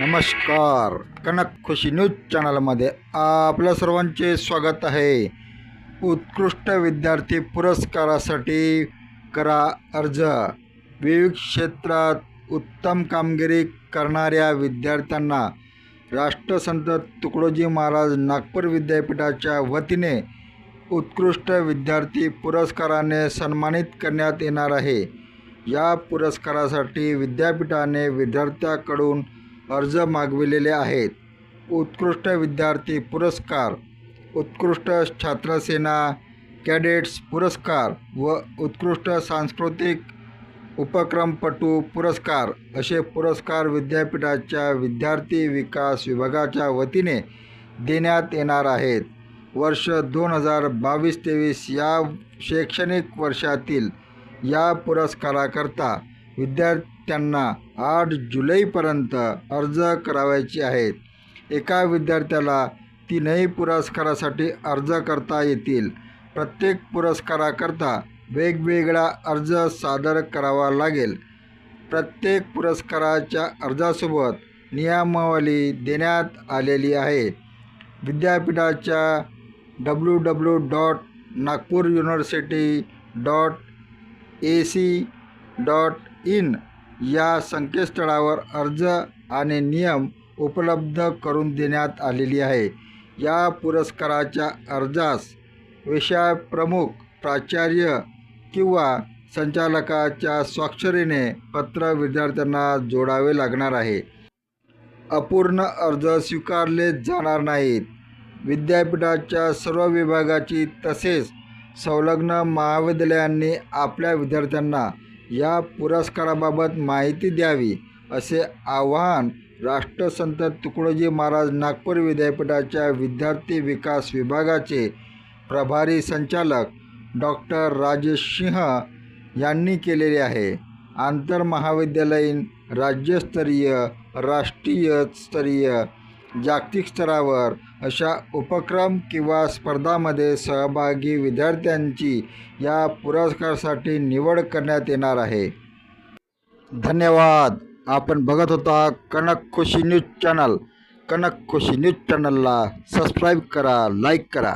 नमस्कार. कनक खुशी न्यूज चॅनलमध्ये आपल्या सर्वांचे स्वागत आहे. उत्कृष्ट विद्यार्थी पुरस्कारासाठी करा अर्ज. विविध क्षेत्रात उत्तम कामगिरी करणाऱ्या विद्यार्थ्यांना राष्ट्रसंत तुकडोजी महाराज नागपूर विद्यापीठाच्या वतीने उत्कृष्ट विद्यार्थी पुरस्काराने सन्मानित करण्यात येणार आहे. या पुरस्कारासाठी विद्यापीठाने विद्यार्थ्याकडून अर्ज मागविलेले आहेत. उत्कृष्ट विद्यार्थी पुरस्कार उत्कृष्ट छात्रसेना कॅडेट्स पुरस्कार व उत्कृष्ट सांस्कृतिक उपक्रमपटू पुरस्कार असे पुरस्कार विद्यापीठाच्या विद्यार्थी विकास विभागाच्या वतीने देण्यात येणार आहेत. वर्ष दोन हजार बावीस तेवीस या शैक्षणिक वर्षातील या पुरस्काराकरता विद्यार्थ्यांना आठ जुलैपर्यंत अर्ज करावयाचे आहेत. एका विद्यार्थ्याला तीनही पुरस्कारासाठी अर्ज करता येतील. प्रत्येक पुरस्काराकरता वेगवेगळा अर्ज सादर करावा लागेल. प्रत्येक पुरस्काराच्या अर्जासोबत नियमावली देण्यात आलेली आहे. विद्यापीठाच्या W W dot Nagpur university dot A C dot in या संकेतस्थळावर अर्ज आणि नियम उपलब्ध करून देण्यात आलेली आहे. या पुरस्काराच्या अर्जास विषयप्रमुख प्राचार्य किंवा संचालकाच्या स्वाक्षरीने पत्र विद्यार्थ्यांना जोडावे लागणार आहे. अपूर्ण अर्ज स्वीकारले जाणार नाहीत. विद्यापीठाच्या सर्व विभागाची तसेच संलग्न महाविद्यालयांनी आपल्या विद्यार्थ्यांना या पुरस्काराबाबत माहिती द्यावी असे आवाहन राष्ट्रसंत तुकडोजी महाराज नागपूर विद्यापीठाच्या विद्यार्थी विकास विभागाचे प्रभारी संचालक डॉक्टर राजेश सिंह यांनी केलेले आहे. आंतरमहाविद्यालयीन राज्यस्तरीय राष्ट्रीय स्तरीय जागतिक स्तरावर अशा उपक्रम किंवा स्पर्धामध्ये सहभागी विद्यार्थ्यांची या पुरस्कारासाठी निवड करण्यात येणार आहे. धन्यवाद. आपण बघत होता Kanak Khushi news channel. Kanak Khushi news चॅनलला सबस्क्राईब करा लाईक करा.